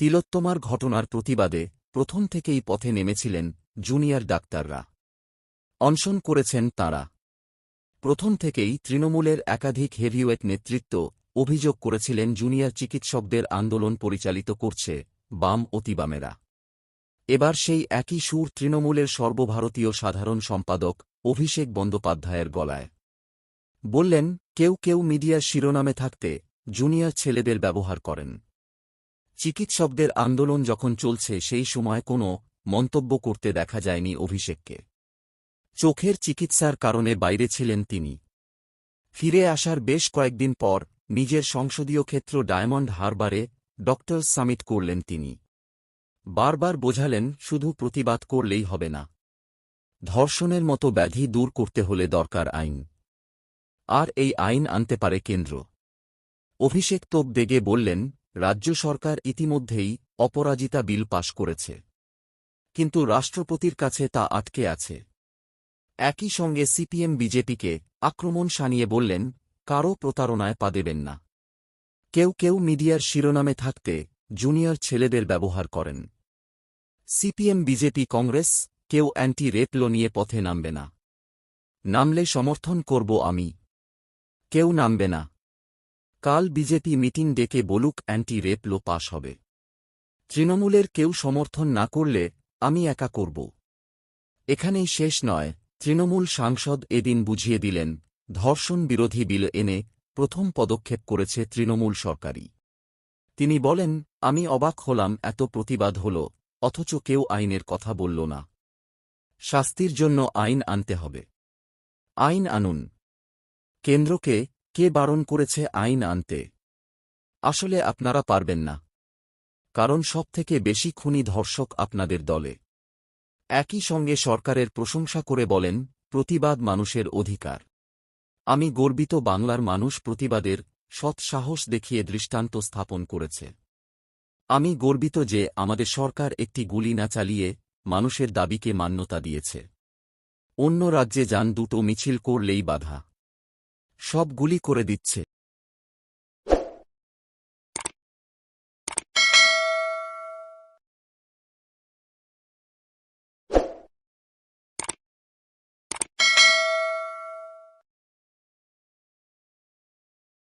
তিলোত্তমার ঘটনার প্রতিবাদে প্রথম থেকেই পথে নেমেছিলেন জুনিয়র ডাক্তাররা। অনশন করেছেন তাঁরা। প্রথম থেকেই তৃণমূলের একাধিক হেভিওয়েট নেতৃত্ব অভিযোগ করেছিলেন জুনিয়র চিকিৎসকদের আন্দোলন পরিচালিত করছে বাম অতিবামেরা। এবার সেই একই সুর তৃণমূলের সর্বভারতীয় সাধারণ সম্পাদক অভিষেক বন্দ্যোপাধ্যায়ের গলায়। বললেন, কেউ কেউ মিডিয়ার শিরোনামে থাকতে জুনিয়র ছেলেদের ব্যবহার করেন। চিকিৎসকদের আন্দোলন যখন চলছে, সেই সময় কোনো মন্তব্য করতে দেখা যায়নি অভিষেককে। চোখের চিকিৎসার কারণে বাইরে ছিলেন তিনি। ফিরে আসার বেশ কয়েকদিন পর নিজের সংসদীয় ক্ষেত্র ডায়মন্ড হারবারে ডক্টর সামিট করলেন তিনি। বারবার বোঝালেন, শুধু প্রতিবাদ করলেই হবে না। ধর্ষণের মতো ব্যাধি দূর করতে হলে দরকার আইন। আর এই আইন আনতে পারে কেন্দ্র। অভিষেক তোপ দেগে বললেন রাজ্য সরকার ইতিমধ্যেই অপরাজিতা বিল পাশ করেছে। কিন্তু রাষ্ট্রপতির কাছে তা আটকে আছে। একই সঙ্গে সিপিএম বিজেপিকে আক্রমণ সানিয়ে বললেন, কারও প্রতারণায় পা দেবেন না। কেউ কেউ মিডিয়ার শিরোনামে থাকতে জুনিয়র ছেলেদের ব্যবহার করেন। সিপিএম বিজেপি কংগ্রেস কেউ অ্যান্টি রেপ নিয়ে পথে নামবে না। নামলে সমর্থন করব আমি। কেউ নামবে না। কাল বিজেপি মিটিং ডেকে বলুক অ্যান্টি রেপ লো পাশ হবে। তৃণমূলের কেউ সমর্থন না করলে আমি একা করব। এখানেই শেষ নয়, তৃণমূল সাংসদ এদিন বুঝিয়ে দিলেন, ধর্ষণ বিরোধী বিল এনে প্রথম পদক্ষেপ করেছে তৃণমূল সরকারই। তিনি বলেন, আমি অবাক হলাম, এত প্রতিবাদ হল, অথচ কেউ আইনের কথা বলল না। শাস্তির জন্য আইন আনতে হবে। আইন আনুন। কেন্দ্রকে কে বারণ করেছে আইন আনতে? আসলে আপনারা পারবেন না। কারণ সবথেকে বেশি খুনি ধর্ষক আপনাদের দলে। একই সঙ্গে সরকারের প্রশংসা করে বলেন, প্রতিবাদ মানুষের অধিকার। আমি গর্বিত বাংলার মানুষ প্রতিবাদের সৎ সাহস দেখিয়ে দৃষ্টান্ত স্থাপন করেছে। আমি গর্বিত যে আমাদের সরকার একটি গুলি না চালিয়ে মানুষের দাবিকে মান্যতা দিয়েছে। অন্য রাজ্যে যান দুটো মিছিল করলেই বাধা। সব গুলি করে দিচ্ছে।